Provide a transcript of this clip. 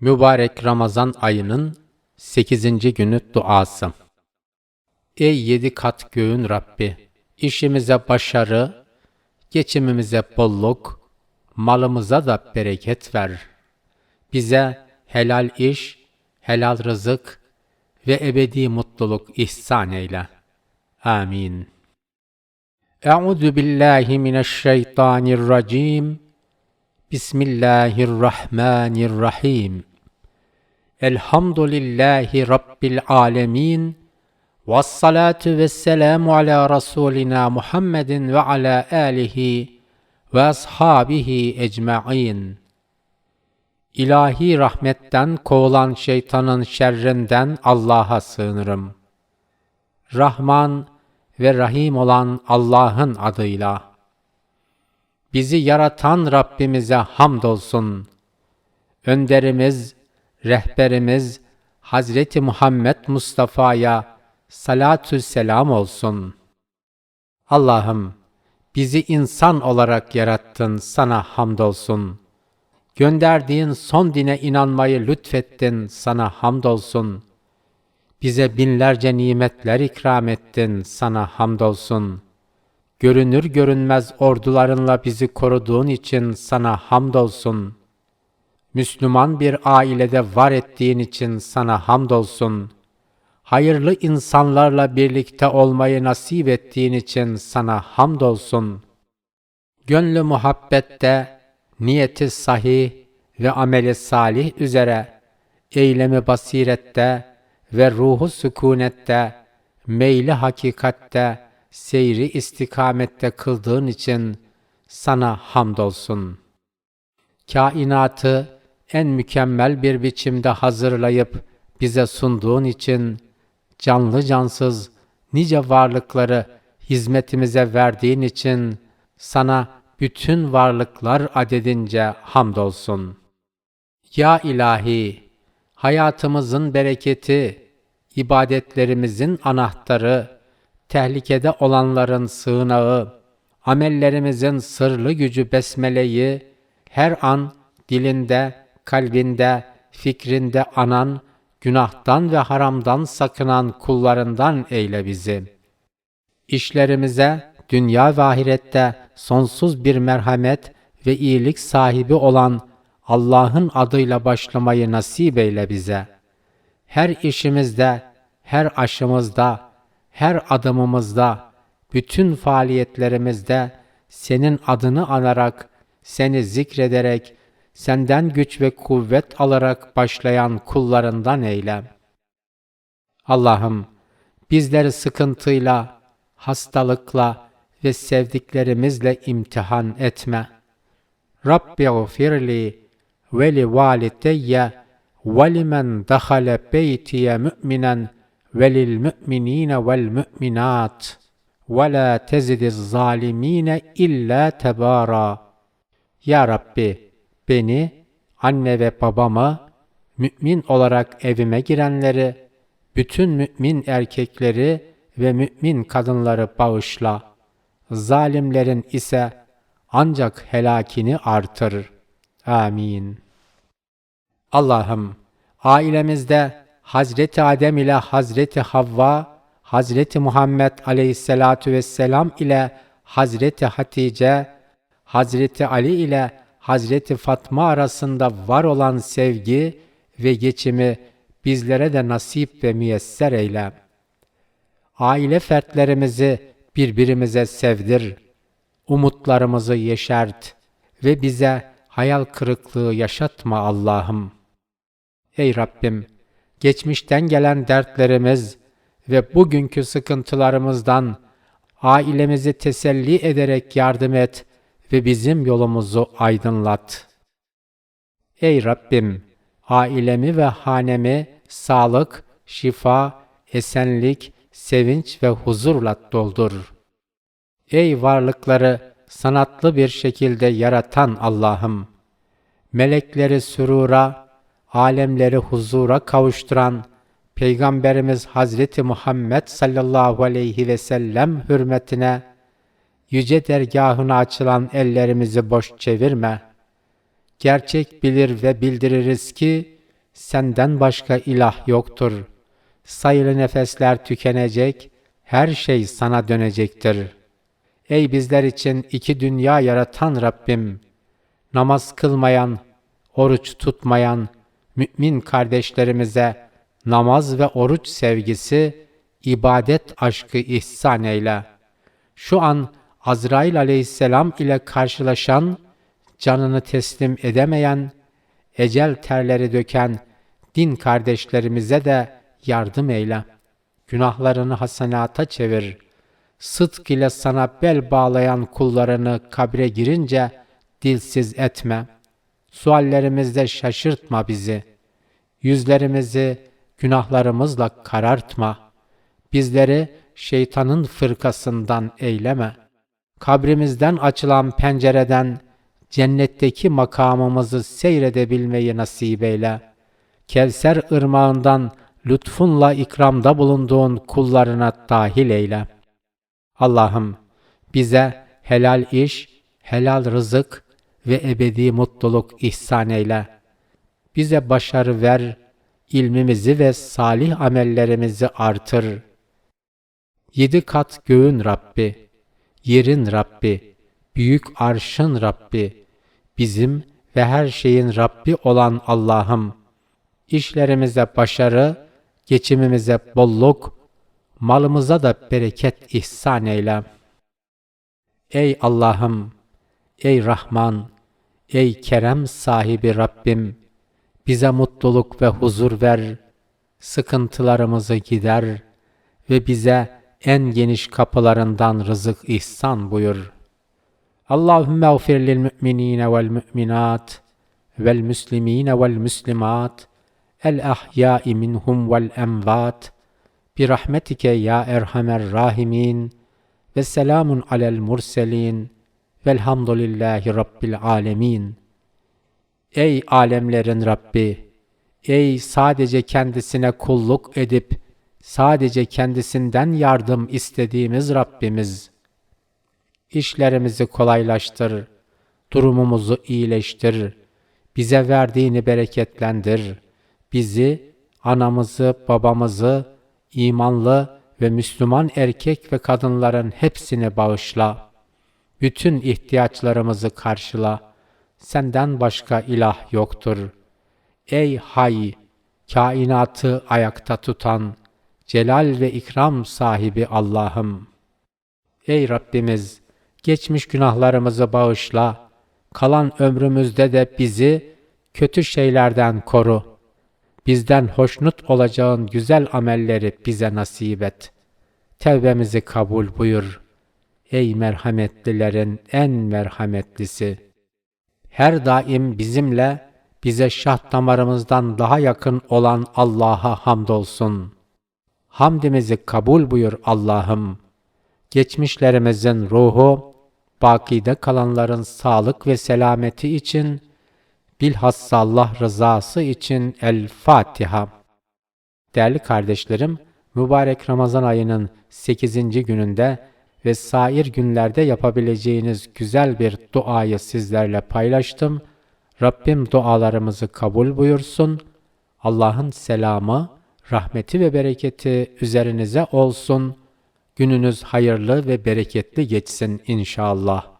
Mübarek Ramazan ayının 8. günü duası. Ey yedi kat göğün Rabbi! işimize başarı, geçimimize bolluk, malımıza da bereket ver. Bize helal iş, helal rızık ve ebedi mutluluk ihsan eyle. Amin. Euzu billahi mineşşeytanirracim. Bismillahirrahmanirrahim. Elhamdülillahi Rabbil alemin. Vessalatu vesselamu ala Rasulina Muhammedin ve ala alihi ve ashabihi ecma'in. İlahi rahmetten kovulan şeytanın şerrinden Allah'a sığınırım. Rahman ve Rahim olan Allah'ın adıyla. Bizi yaratan Rabbimize hamdolsun. Önderimiz, rehberimiz Hazreti Muhammed Mustafa'ya salatü selam olsun. Allah'ım bizi insan olarak yarattın sana hamdolsun. Gönderdiğin son dine inanmayı lütfettin sana hamdolsun. Bize binlerce nimetler ikram ettin sana hamdolsun. Görünür görünmez ordularınla bizi koruduğun için sana hamdolsun. Müslüman bir ailede var ettiğin için sana hamdolsun. Hayırlı insanlarla birlikte olmayı nasip ettiğin için sana hamdolsun. Gönlü muhabbette, niyeti sahih ve ameli salih üzere, eylemi basirette ve ruhu sükunette, meyli hakikatte, seyri istikamette kıldığın için sana hamdolsun. Kainatı en mükemmel bir biçimde hazırlayıp bize sunduğun için canlı cansız nice varlıkları hizmetimize verdiğin için sana bütün varlıklar adedince hamdolsun. Ya ilahi, hayatımızın bereketi, ibadetlerimizin anahtarı, tehlikede olanların sığınağı, amellerimizin sırlı gücü besmeleyi her an dilinde, kalbinde, fikrinde anan, günahtan ve haramdan sakınan kullarından eyle bizi. İşlerimize dünya ve ahirette sonsuz bir merhamet ve iyilik sahibi olan Allah'ın adıyla başlamayı nasip eyle bize. Her işimizde, her aşımızda, her adımımızda, bütün faaliyetlerimizde senin adını anarak, seni zikrederek, senden güç ve kuvvet alarak başlayan kullarından eyle. Allah'ım bizleri sıkıntıyla, hastalıkla ve sevdiklerimizle imtihan etme. Rabbi gfirli ve li valideyye ve limen dahale beytiye mü'minen ve lil mü'minine vel mü'minat ve la tezidiz zalimine illa tebara. Ya beni, anne ve babamı, mümin olarak evime girenleri, bütün mümin erkekleri ve mümin kadınları bağışla. Zalimlerin ise ancak helakini artır. Amin. Allah'ım ailemizde Hazreti Adem ile Hazreti Havva, Hazreti Muhammed aleyhissalatu vesselam ile Hazreti Hatice, Hazreti Ali ile Hazreti Fatma arasında var olan sevgi ve geçimi bizlere de nasip ve müyesser eyle. Aile fertlerimizi birbirimize sevdir, umutlarımızı yeşert ve bize hayal kırıklığı yaşatma Allah'ım. Ey Rabbim, geçmişten gelen dertlerimiz ve bugünkü sıkıntılarımızdan ailemizi teselli ederek yardım et ve bizim yolumuzu aydınlat. Ey Rabbim, ailemi ve hanemi sağlık, şifa, esenlik, sevinç ve huzurla doldur. Ey varlıkları sanatlı bir şekilde yaratan Allah'ım, melekleri sürura, alemleri huzura kavuşturan Peygamberimiz Hazreti Muhammed sallallahu aleyhi ve sellem hürmetine yüce dergahına açılan ellerimizi boş çevirme. Gerçek bilir ve bildiririz ki Senden başka ilah yoktur. Sayılı nefesler tükenecek, her şey sana dönecektir. Ey bizler için iki dünya yaratan Rabbim! Namaz kılmayan, oruç tutmayan mümin kardeşlerimize namaz ve oruç sevgisi, ibadet aşkı ihsan eyle. Şu an Azrail aleyhisselam ile karşılaşan, canını teslim edemeyen, ecel terleri döken din kardeşlerimize de yardım eyle. Günahlarını hasenata çevir. Sıdk ile sana bel bağlayan kullarını kabre girince dilsiz etme. Suallerimizde şaşırtma bizi. Yüzlerimizi günahlarımızla karartma. Bizleri şeytanın fırkasından eyleme. Kabrimizden açılan pencereden cennetteki makamımızı seyredebilmeyi nasip eyle. Kevser ırmağından lütfunla ikramda bulunduğun kullarına dahil eyle. Allah'ım bize helal iş, helal rızık ve ebedi mutluluk ihsan eyle. Bize başarı ver, ilmimizi ve salih amellerimizi artır. Yedi kat göğün Rabbi, yerin Rabbi, büyük arşın Rabbi, bizim ve her şeyin Rabbi olan Allah'ım, işlerimize başarı, geçimimize bolluk, malımıza da bereket ihsan eyle. Ey Allah'ım, ey Rahman, ey kerem sahibi Rabbim, bize mutluluk ve huzur ver, sıkıntılarımızı gider ve bize en geniş kapılarından rızık ihsan buyur. Allahümme gfir lil müminine vel müminat vel müslimine vel müslimat el ahyai minhum vel emvat bi rahmetike ya erhamer rahimin ve selamun alel murselin velhamdülillahi rabbil alemin. Ey alemlerin Rabbi! Ey sadece kendisine kulluk edip sadece kendisinden yardım istediğimiz Rabbimiz! İşlerimizi kolaylaştır, durumumuzu iyileştir, bize verdiğini bereketlendir, bizi, anamızı, babamızı, imanlı ve Müslüman erkek ve kadınların hepsini bağışla. Bütün ihtiyaçlarımızı karşıla. Senden başka ilah yoktur. Ey hay, kainatı ayakta tutan, celal ve ikram sahibi Allah'ım. Ey Rabbimiz, geçmiş günahlarımızı bağışla, kalan ömrümüzde de bizi kötü şeylerden koru. Bizden hoşnut olacağın güzel amelleri bize nasip et. Tevbemizi kabul buyur. Ey merhametlilerin en merhametlisi. Her daim bizimle bize şah damarımızdan daha yakın olan Allah'a hamdolsun. Hamdimizi kabul buyur Allah'ım. Geçmişlerimizin ruhu, bakide kalanların sağlık ve selameti için, bilhassa Allah rızası için El Fatiha. Değerli kardeşlerim, mübarek Ramazan ayının 8. gününde ve sair günlerde yapabileceğiniz güzel bir duayı sizlerle paylaştım. Rabbim dualarımızı kabul buyursun. Allah'ın selamı, rahmeti ve bereketi üzerinize olsun. Gününüz hayırlı ve bereketli geçsin inşallah.